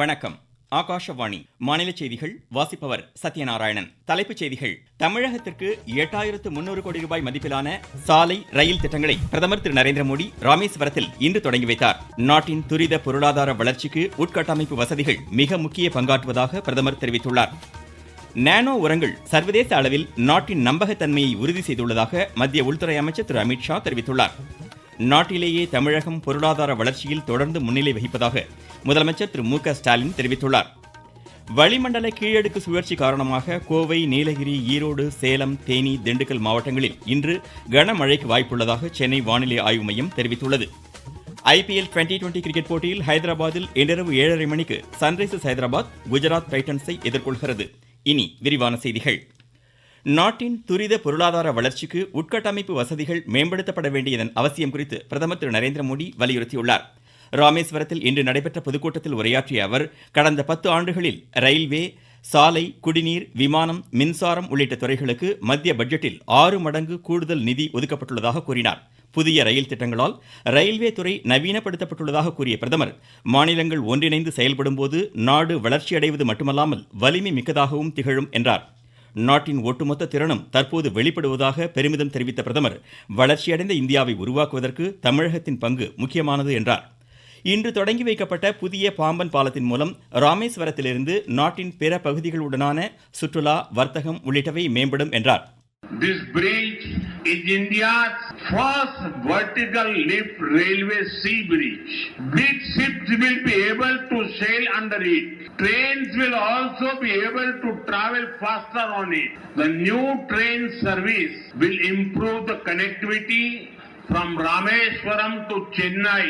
வணக்கம். ஆகாஷவாணி மாநில செய்திகள் வாசிப்பவர் சத்யநாராயணன். தலைப்புச் செய்திகள். தமிழகத்திற்கு எட்டாயிரத்து முன்னூறு கோடி ரூபாய் மதிப்பிலான சாலை ரயில் திட்டங்களை பிரதமர் திரு நரேந்திர மோடி ராமேஸ்வரத்தில் இன்று தொடங்கி வைத்தார். நாட்டின் துரித பொருளாதார வளர்ச்சிக்கு உட்கட்டமைப்பு வசதிகள் மிக முக்கிய பங்காற்றுவதாக பிரதமர் தெரிவித்துள்ளார். நானோ உரங்கள் சர்வதேச அளவில் நாட்டின் நம்பகத்தன்மையை உறுதி செய்துள்ளதாக மத்திய உள்துறை அமைச்சர் திரு அமித்ஷா தெரிவித்துள்ளார். நாட்டிலேயே தமிழகம் பொருளாதார வளர்ச்சியில் தொடர்ந்து முன்னிலை வகிப்பதாக முதலமைச்சர் திரு மு க ஸ்டாலின் தெரிவித்துள்ளார். வளிமண்டல கீழடுக்கு சுழற்சி காரணமாக கோவை நீலகிரி ஈரோடு சேலம் தேனி திண்டுக்கல் மாவட்டங்களில் இன்று கனமழைக்கு வாய்ப்புள்ளதாக சென்னை வானிலை ஆய்வு மையம் தெரிவித்துள்ளது. ஐபிஎல் டுவெண்டி டுவெண்டி கிரிக்கெட் போட்டியில் ஹைதராபாத்தில் இன்றிரவு ஏழரை மணிக்கு சன்ரைசர்ஸ் ஹைதராபாத் குஜராத் டைட்டன்ஸை எதிர்கொள்கிறது. இனி விரிவான செய்திகள். நாட்டின் துரித பொருளாதார வளர்ச்சிக்கு உட்கட்டமைப்பு வசதிகள் மேம்படுத்தப்பட வேண்டியதன் அவசியம் குறித்து பிரதமர் திரு நரேந்திர மோடி வலியுறுத்தியுள்ளார். ராமேஸ்வரத்தில் இன்று நடைபெற்ற பொதுக்கூட்டத்தில் உரையாற்றிய அவர் கடந்த பத்து ஆண்டுகளில் ரயில்வே சாலை குடிநீர் விமானம் மின்சாரம் உள்ளிட்ட துறைகளுக்கு மத்திய பட்ஜெட்டில் ஆறு மடங்கு கூடுதல் நிதி ஒதுக்கப்பட்டுள்ளதாக கூறினார். புதிய ரயில் திட்டங்களால் ரயில்வே துறை நவீனப்படுத்தப்பட்டுள்ளதாக கூறிய பிரதமர் மாநிலங்கள் ஒன்றிணைந்து செயல்படும்போது நாடு வளர்ச்சியடைவது மட்டுமல்லாமல் வலிமை மிக்கதாகவும் திகழும் என்றார். நாட்டின் ஒட்டுமொத்த திறனும் தற்போது வெளிப்படுவதாக பெருமிதம் தெரிவித்த பிரதமர் வளர்ச்சியடைந்த இந்தியாவை உருவாக்குவதற்கு தமிழகத்தின் பங்கு முக்கியமானது என்றார். இன்று தொடங்கி வைக்கப்பட்ட புதிய பாம்பன் பாலத்தின் மூலம் ராமேஸ்வரத்திலிருந்து நாட்டின் பிற பகுதிகளுடனான சுற்றுலா வர்த்தகம் உள்ளிட்டவை மேம்படும் என்றார் This bridge is India's first vertical lift railway sea bridge. Big ships will be able to sail under it. Trains will also be able to travel faster on it. The new train service will improve the connectivity from Rameswaram to Chennai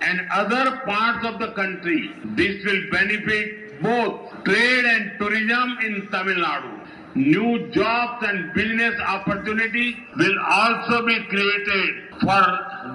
and other parts of the country. This will benefit both trade and tourism in Tamil Nadu. New jobs and business opportunities will also be created for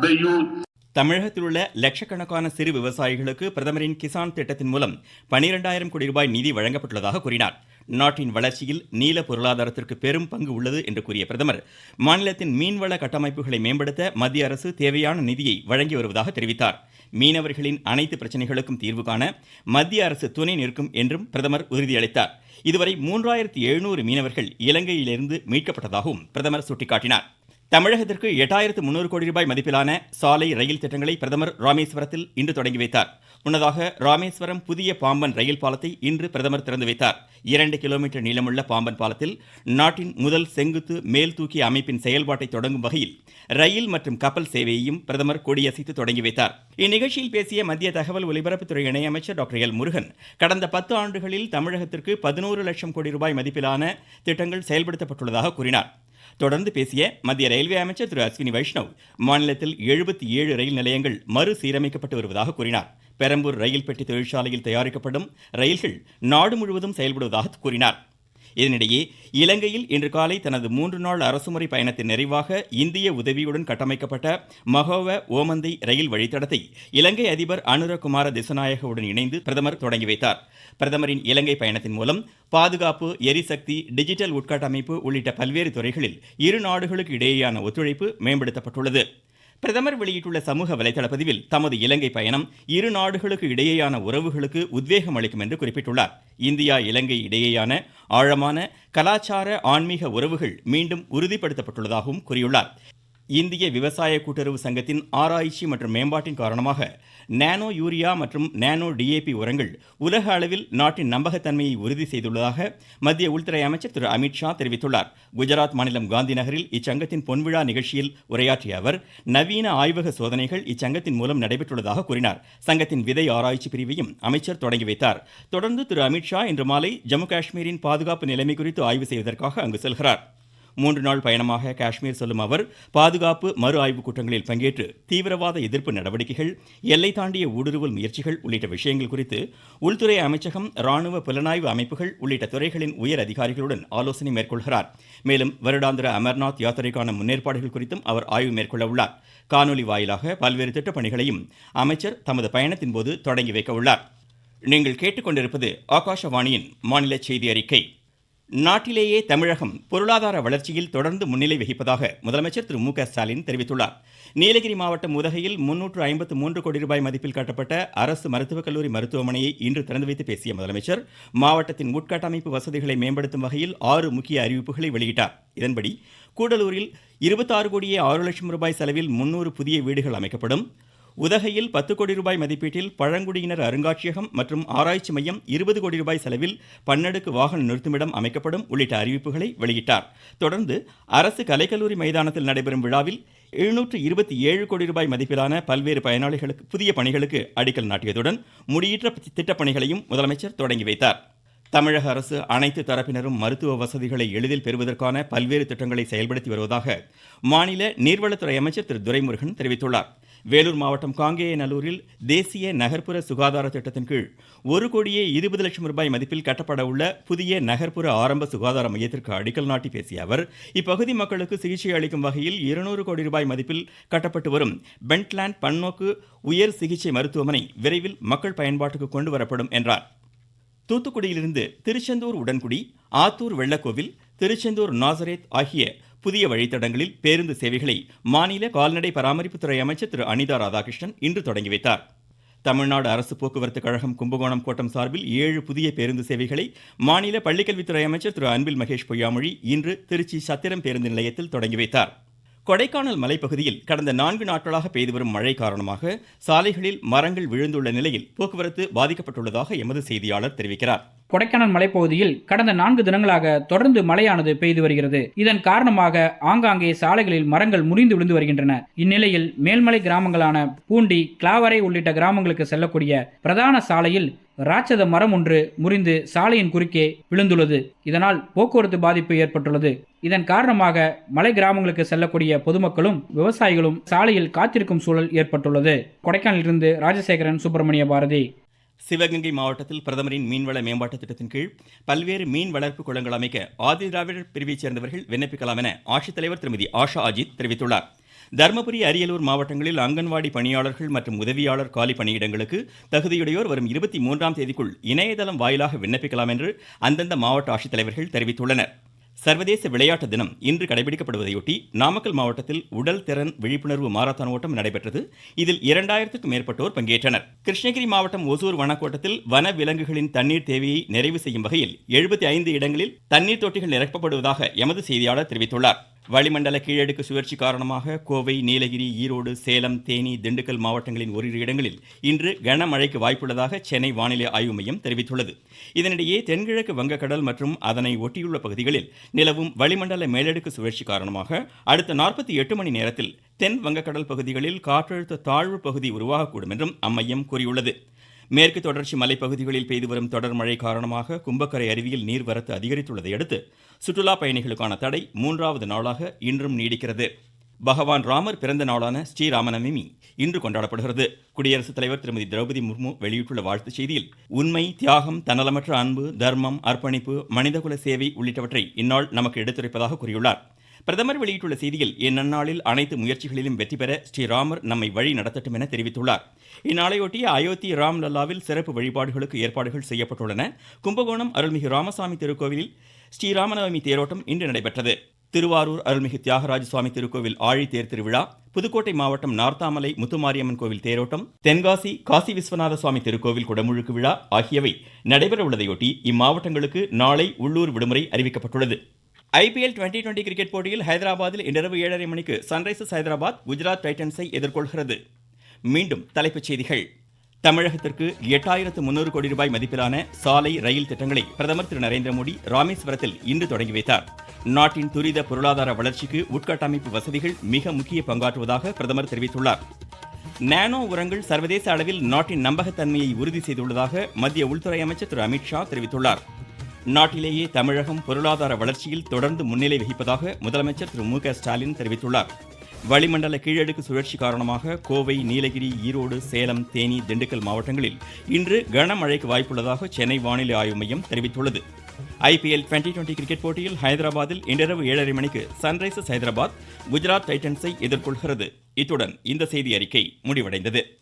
the youth. தமிழகத்தில் உள்ள லட்சக்கணக்கான சிறு விவசாயிகளுக்கு பிரதமரின் கிசான் திட்டத்தின் மூலம் பனிரெண்டாயிரம் கோடி ரூபாய் நிதி வழங்கப்பட்டுள்ளதாக கூறினார் நாட்டின் வளர்ச்சியில் நீல பொருளாதாரத்திற்கு பெரும் பங்கு உள்ளது என்று கூறிய பிரதமர் மாநிலத்தின் மீன்வள கட்டமைப்புகளை மேம்படுத்த மத்திய அரசு தேவையான நிதியை வழங்கி வருவதாக தெரிவித்தாா் மீனவர்களின் அனைத்து பிரச்சனைகளுக்கும் தீர்வு காண மத்திய அரசு துணை நிற்கும் என்றும் பிரதமர் உறுதியளித்தார். இதுவரை மூன்றாயிரத்தி எழுநூறு மீனவர்கள் இலங்கையிலிருந்து மீட்கப்பட்டதாகவும் பிரதமர் சுட்டிக்காட்டினார். தமிழகத்திற்கு எட்டாயிரத்து முன்னூறு கோடி ரூபாய் மதிப்பிலான சாலை ரயில் திட்டங்களை பிரதமர் ராமேஸ்வரத்தில் இன்று தொடங்கி வைத்தார். முன்னதாக ராமேஸ்வரம் புதிய பாம்பன் ரயில் பாலத்தை இன்று பிரதமர் திறந்து வைத்தார். இரண்டு கிலோமீட்டர் நீளமுள்ள பாம்பன் பாலத்தில் நாட்டின் முதல் செங்குத்து மேல் தூக்கிய அமைப்பின் செயல்பாட்டை தொடங்கும் வகையில் ரயில் மற்றும் கப்பல் சேவையையும் பிரதமர் கொடியசைத்து தொடங்கி வைத்தார். இந்நிகழ்ச்சியில் பேசிய மத்திய தகவல் ஒலிபரப்புத்துறை இணையமைச்சர் டாக்டர் எல் முருகன் கடந்த பத்து ஆண்டுகளில் தமிழகத்திற்கு பதினோரு லட்சம் கோடி ரூபாய் மதிப்பிலான திட்டங்கள் செயல்படுத்தப்பட்டுள்ளதாக கூறினார். தொடர்ந்து பேசிய மத்திய ரயில்வே அமைச்சர் திரு அஸ்வினி வைஷ்ணவ் மாநிலத்தில் எழுபத்தி ஏழு ரயில் நிலையங்கள் மறுசீரமைக்கப்பட்டு வருவதாக கூறினார். பெரம்பூர் ரயில் பெட்டி தொழிற்சாலையில் தயாரிக்கப்படும் ரயில்கள் நாடு முழுவதும் செயல்படுவதாக கூறினார். இதனிடையே இலங்கையில் இன்று காலை தனது மூன்று நாள் அரசுமுறை பயணத்தின் நிறைவாக இந்திய உதவியுடன் கட்டமைக்கப்பட்ட மகோவ ஓமந்தை ரயில் வழித்தடத்தை இலங்கை அதிபர் அனுரகுமார திசநாயகவுடன் இணைந்து பிரதமர் தொடங்கி வைத்தார். பிரதமரின் இலங்கை பயணத்தின் மூலம் பாதுகாப்பு எரிசக்தி டிஜிட்டல் உட்கட்டமைப்பு உள்ளிட்ட பல்வேறு துறைகளில் இரு நாடுகளுக்கு இடையேயான ஒத்துழைப்பு மேம்படுத்தப்பட்டுள்ளது. பிரதமர் வெளியிட்டுள்ள சமூக வலைதள பதிவில் தமது இலங்கை பயணம் இரு நாடுகளுக்கு இடையேயான உறவுகளுக்கு உத்வேகம் அளிக்கும் என்று குறிப்பிட்டுள்ளார். இந்தியா இலங்கை இடையேயான ஆழமான கலாச்சார ஆன்மீக உறவுகள் மீண்டும் உறுதிப்படுத்தப்பட்டுள்ளதாகவும் கூறியுள்ளார். இந்திய விவசாய கூட்டுறவு சங்கத்தின் ஆராய்ச்சி மற்றும் மேம்பாட்டின் காரணமாக நானோ யூரியா மற்றும் நானோ டிஏபி உரங்கள் உலக அளவில் நாட்டின் நம்பகத்தன்மையை உறுதி செய்துள்ளதாக மத்திய உள்துறை அமைச்சர் திரு அமித்ஷா தெரிவித்துள்ளார். குஜராத் மாநிலம் காந்தி நகரில் இச்சங்கத்தின் பொன்விழா நிகழ்ச்சியில் உரையாற்றிய அவர் நவீன ஆய்வக சோதனைகள் இச்சங்கத்தின் மூலம் நடைபெற்றுள்ளதாக கூறினார். சங்கத்தின் விதை ஆராய்ச்சி பிரிவையும் அமைச்சர் தொடங்கி வைத்தார். தொடர்ந்து திரு அமித்ஷா இன்று மாலை ஜம்மு காஷ்மீரின் பாதுகாப்பு நிலைமை குறித்து ஆய்வு செய்வதற்காக அங்கு செல்கிறார். மூன்று நாள் பயணமாக காஷ்மீர் செல்லும் அவர் பாதுகாப்பு மறு ஆய்வுக் கூட்டங்களில் பங்கேற்று தீவிரவாத எதிர்ப்பு நடவடிக்கைகள் எல்லை தாண்டிய ஊடுருவல் முயற்சிகள் உள்ளிட்ட விஷயங்கள் குறித்து உள்துறை அமைச்சகம் ராணுவ புலனாய்வு அமைப்புகள் உள்ளிட்ட துறைகளின் உயர் அதிகாரிகளுடன் ஆலோசனை மேற்கொள்கிறார். மேலும் வருடாந்திர அமர்நாத் யாத்திரைக்கான முன்னேற்பாடுகள் குறித்தும் அவர் ஆய்வு மேற்கொள்ள உள்ளார். காணொலி வாயிலாக பல்வேறு திட்டப்பணிகளையும் அமைச்சர் தமது பயணத்தின் போது தொடங்கி வைக்க உள்ளார். நீங்கள் கேட்டுக்கொண்டிருப்பது ஆகாஷவாணியின் மாநில செய்தி அறிக்கை. நாட்டிலேயே தமிழகம் பொருளாதார வளர்ச்சியில் தொடர்ந்து முன்னிலை வகிப்பதாக முதலமைச்சர் திரு மு க ஸ்டாலின் தெரிவித்துள்ளார். நீலகிரி மாவட்டம் உதகையில் முன்னூற்று ஐம்பத்து மூன்று கோடி ரூபாய் மதிப்பில் கட்டப்பட்ட அரசு மருத்துவக் கல்லூரி மருத்துவமனையை இன்று திறந்து வைத்து பேசிய முதலமைச்சர் மாவட்டத்தின் உட்கட்டமைப்பு வசதிகளை மேம்படுத்தும் வகையில் ஆறு முக்கிய அறிவிப்புகளை வெளியிட்டார். இதன்படி கூடலூரில் இருபத்தாறு கோடியே ஆறு லட்சம் ரூபாய் செலவில் முன்னூறு புதிய வீடுகள் அமைக்கப்படும். உதகையில் பத்து கோடி ரூபாய் மதிப்பீட்டில் பழங்குடியினர் அருங்காட்சியகம் மற்றும் ஆராய்ச்சி மையம் இருபது கோடி ரூபாய் செலவில் பன்னடுக்கு வாகன நிறுத்துமிடம் அமைக்கப்படும் உள்ளிட்ட அறிவிப்புகளை வெளியிட்டார். தொடர்ந்து அரசு கலைக்கல்லூரி மைதானத்தில் நடைபெறும் விழாவில் எழுநூற்று இருபத்தி ஏழு கோடி ரூபாய் மதிப்பிலான பல்வேறு பயனாளிகளுக்கு புதிய பணிகளுக்கு அடிக்கல் நாட்டியதுடன் முடியற்ற திட்டப்பணிகளையும் முதலமைச்சர் தொடங்கி வைத்தார். தமிழக அரசு அனைத்து தரப்பினரும் மருத்துவ வசதிகளை எளிதில் பெறுவதற்கான பல்வேறு திட்டங்களை செயல்படுத்தி வருவதாக மாநில நீர்வளத்துறை அமைச்சர் திரு துரைமுருகன் தெரிவித்துள்ளார். வேலூர் மாவட்டம் காங்கேயநல்லூரில் தேசிய நகர்ப்புற சுகாதார திட்டத்தின் கீழ் ஒரு கோடியே இருபது லட்சம் ரூபாய் மதிப்பில் கட்டப்பட உள்ள புதிய நகர்ப்புற ஆரம்ப சுகாதார மையத்திற்கு அடிக்கல் நாட்டி பேசிய அவர் இப்பகுதி மக்களுக்கு சிகிச்சை அளிக்கும் வகையில் இருநூறு கோடி ரூபாய் மதிப்பில் கட்டப்பட்டு வரும் பென்ட்லேண்ட் பன்னோக்கு உயர் சிகிச்சை மருத்துவமனை விரைவில் மக்கள் பயன்பாட்டுக்கு கொண்டு வரப்படும் என்றார். தூத்துக்குடியிலிருந்து திருச்செந்தூர் உடன்குடி ஆத்தூர் வெள்ளக்கோவில் திருச்செந்தூர் நாசரேத் ஆகிய புதிய வழித்தடங்களில் பேருந்து சேவைகளை மாநில கால்நடை பராமரிப்புத்துறை அமைச்சர் திரு அனிதா ராதாகிருஷ்ணன் இன்று தொடங்கி வைத்தார். தமிழ்நாடு அரசு போக்குவரத்து கழகம் கும்பகோணம் கோட்டம் சார்பில் ஏழு புதிய பேருந்து சேவைகளை மாநில பள்ளிக்கல்வித்துறை அமைச்சர் திரு அன்பில் மகேஷ் பொய்யாமொழி இன்று திருச்சி சத்திரம் பேருந்து நிலையத்தில் தொடங்கி வைத்தார். கொடைக்கானல் மலைப்பகுதியில் கடந்த நான்கு நாட்களாக பெய்து வரும் மழை காரணமாக சாலைகளில் மரங்கள் விழுந்துள்ள நிலையில் போக்குவரத்து பாதிக்கப்பட்டுள்ளதாக எமது செய்தியாளர் தெரிவிக்கிறார். கொடைக்கானல் மலைப்பகுதியில் கடந்த நான்கு தினங்களாக தொடர்ந்து மழையானது பெய்து வருகிறது. இதன் காரணமாக ஆங்காங்கே சாலைகளில் மரங்கள் முறிந்து விழுந்து வருகின்றன. இந்நிலையில் மேல்மலை கிராமங்களான பூண்டி கிளாவரை உள்ளிட்ட கிராமங்களுக்கு செல்லக்கூடிய பிரதான சாலையில் ராட்சத மரம் ஒன்று முறிந்து சாலையின் குறுக்கே விழுந்துள்ளது. இதனால் போக்குவரத்து பாதிப்பு ஏற்பட்டுள்ளது. இதன் காரணமாக மலை கிராமங்களுக்கு செல்லக்கூடிய பொதுமக்களும் விவசாயிகளும் சாலையில் காத்திருக்கும் சூழல் ஏற்பட்டுள்ளது. கொடைக்கானலிலிருந்து ராஜசேகரன் சுப்பிரமணிய பாரதி. சிவகங்கை மாவட்டத்தில் பிரதமரின் மீன்வள மேம்பாட்டு திட்டத்தின் கீழ் பல்வேறு மீன் வளர்ப்பு குளங்கள் அமைக்க ஆதி திராவிடர் பிரிவைச் சேர்ந்தவர்கள் விண்ணப்பிக்கலாம் என ஆட்சித்தலைவர் திருமதி ஆஷா அஜித் தெரிவித்துள்ளார். தருமபுரி அரியலூர் மாவட்டங்களில் அங்கன்வாடி பணியாளர்கள் மற்றும் உதவியாளர் காலி பணியிடங்களுக்கு தகுதியுடையோர் வரும் இருபத்தி மூன்றாம் தேதிக்குள் இணையதளம் வாயிலாக விண்ணப்பிக்கலாம் என்று அந்தந்த மாவட்ட ஆட்சித்தலைவர்கள் தெரிவித்துள்ளனர். சர்வதேச விளையாட்டு தினம் இன்று கடைபிடிக்கப்படுவதையொட்டி நாமக்கல் மாவட்டத்தில் உடல் திறன் விழிப்புணர்வு மாரத்தான் ஓட்டம் நடைபெற்றது. இதில் இரண்டாயிரத்துக்கும் மேற்பட்டோர் பங்கேற்றனர். கிருஷ்ணகிரி மாவட்டம் ஒசூர் வனக்கோட்டத்தில் வன விலங்குகளின் தண்ணீர் தேவையை நிறைவு செய்யும் வகையில் எழுபத்தி ஐந்து இடங்களில் தண்ணீர் தொட்டிகள் நிரப்பப்படுவதாக எமது செய்தியாளர் தெரிவித்துள்ளார். வளிமண்டல கீழடுக்கு சுழற்சி காரணமாக கோவை நீலகிரி ஈரோடு சேலம் தேனி திண்டுக்கல் மாவட்டங்களின் ஓரிரு இடங்களில் இன்று கனமழைக்கு வாய்ப்புள்ளதாக சென்னை வானிலை ஆய்வு மையம் தெரிவித்துள்ளது. இதனிடையே தென்கிழக்கு வங்கக்கடல் மற்றும் அதனை ஒட்டியுள்ள பகுதிகளில் நிலவும் வளிமண்டல மேலடுக்கு சுழற்சி காரணமாக அடுத்த நாற்பத்தி எட்டு மணி நேரத்தில் தென் வங்கக்கடல் பகுதிகளில் காற்றழுத்த தாழ்வு பகுதி உருவாகக்கூடும் என்றும் அம்மையம் கூறியுள்ளது. மேற்கு தொடர்ச்சி மலைப்பகுதிகளில் பெய்து வரும் தொடர் மழை காரணமாக கும்பக்கரை அருவியில் நீர்வரத்து அதிகரித்துள்ளதை அடுத்து சுற்றுலா பயணிகளுக்கான தடை மூன்றாவது நாளாக இன்றும் நீடிக்கிறது. பகவான் ராமர் பிறந்த நாளான ஸ்ரீராமநவமி இன்று கொண்டாடப்படுகிறது. குடியரசுத் தலைவர் திருமதி திரௌபதி முர்மு வெளியிட்டுள்ள வாழ்த்துச் செய்தியில் உண்மை தியாகம் தன்னலமற்ற அன்பு தர்மம் அர்ப்பணிப்பு மனிதகுல சேவை உள்ளிட்டவற்றை இந்நாள் நமக்கு எடுத்துரைப்பதாக கூறியுள்ளார். பிரதமர் வெளியிட்டுள்ள செய்தியில் இந்நன்னாளில் அனைத்து முயற்சிகளிலும் வெற்றி பெற ஸ்ரீராமர் நம்மை வழி நடத்தட்டும் என தெரிவித்துள்ளார். இந்நாளையொட்டி அயோத்தி ராம்லல்லாவில் சிறப்பு வழிபாடுகளுக்கு ஏற்பாடுகள் செய்யப்பட்டுள்ளன. கும்பகோணம் அருள்மிகு ராமசாமி திருக்கோவிலில் ஸ்ரீராமநவமி தேரோட்டம் இன்று நடைபெற்றது. திருவாரூர் அருள்மிகு தியாகராஜ சுவாமி திருக்கோவில் ஆழி தேர் திருவிழா புதுக்கோட்டை மாவட்டம் நார்த்தாமலை முத்துமாரியம்மன் கோவில் தேரோட்டம் தென்காசி காசி விஸ்வநாத சுவாமி திருக்கோவில் குடமுழுக்கு விழா ஆகியவை நடைபெற உள்ளதையொட்டி இம்மாவட்டங்களுக்கு நாளை உள்ளூர் விடுமுறை அறிவிக்கப்பட்டுள்ளது. ஐபிஎல் டுவெண்டி டுவெண்டி கிரிக்கெட் போட்டியில் ஹைதராபாத்தில் இன்றிரவு ஏழரை மணிக்கு சன்ரைசர்ஸ் ஹைதராபாத் குஜராத் டைட்டன்ஸை எதிர்கொள்கிறது. மீண்டும் தலைப்புச் செய்திகள். தமிழகத்திற்கு எட்டாயிரத்து முன்னூறு கோடி ரூபாய் மதிப்பிலான சாலை ரயில் திட்டங்களை பிரதமர் திரு நரேந்திர மோடி ராமேஸ்வரத்தில் இன்று தொடங்கி வைத்தார். நாட்டின் துரித பொருளாதார வளர்ச்சிக்கு உட்கட்டமைப்பு வசதிகள் மிக முக்கிய பங்காற்றுவதாக பிரதமர் தெரிவித்துள்ளார். நானோ உரங்கள் சர்வதேச அளவில் நாட்டின் நம்பகத்தன்மையை உறுதி செய்துள்ளதாக மத்திய உள்துறை அமைச்சர் திரு அமித்ஷா தெரிவித்துள்ளார். நாட்டிலேயே தமிழகம் பொருளாதார வளர்ச்சியில் தொடர்ந்து முன்னிலை வகிப்பதாக முதலமைச்சர் திரு மு க ஸ்டாலின் தெரிவித்துள்ளார். வளிமண்டல கீழடுக்கு சுழற்சி காரணமாக கோவை நீலகிரி ஈரோடு சேலம் தேனி திண்டுக்கல் மாவட்டங்களில் இன்று கனமழைக்கு வாய்ப்புள்ளதாக சென்னை வானிலை ஆய்வு மையம் தெரிவித்துள்ளது. ஐபிஎல் டுவெண்டி டுவெண்டி கிரிக்கெட் போட்டியில் ஹைதராபாத்தில் இன்றிரவு ஏழரை மணிக்கு சன்ரைசர்ஸ் ஹைதராபாத் குஜராத் டைட்டன்ஸை எதிர்கொள்கிறது. இத்துடன் இந்த செய்தி அறிக்கை முடிவடைந்தது.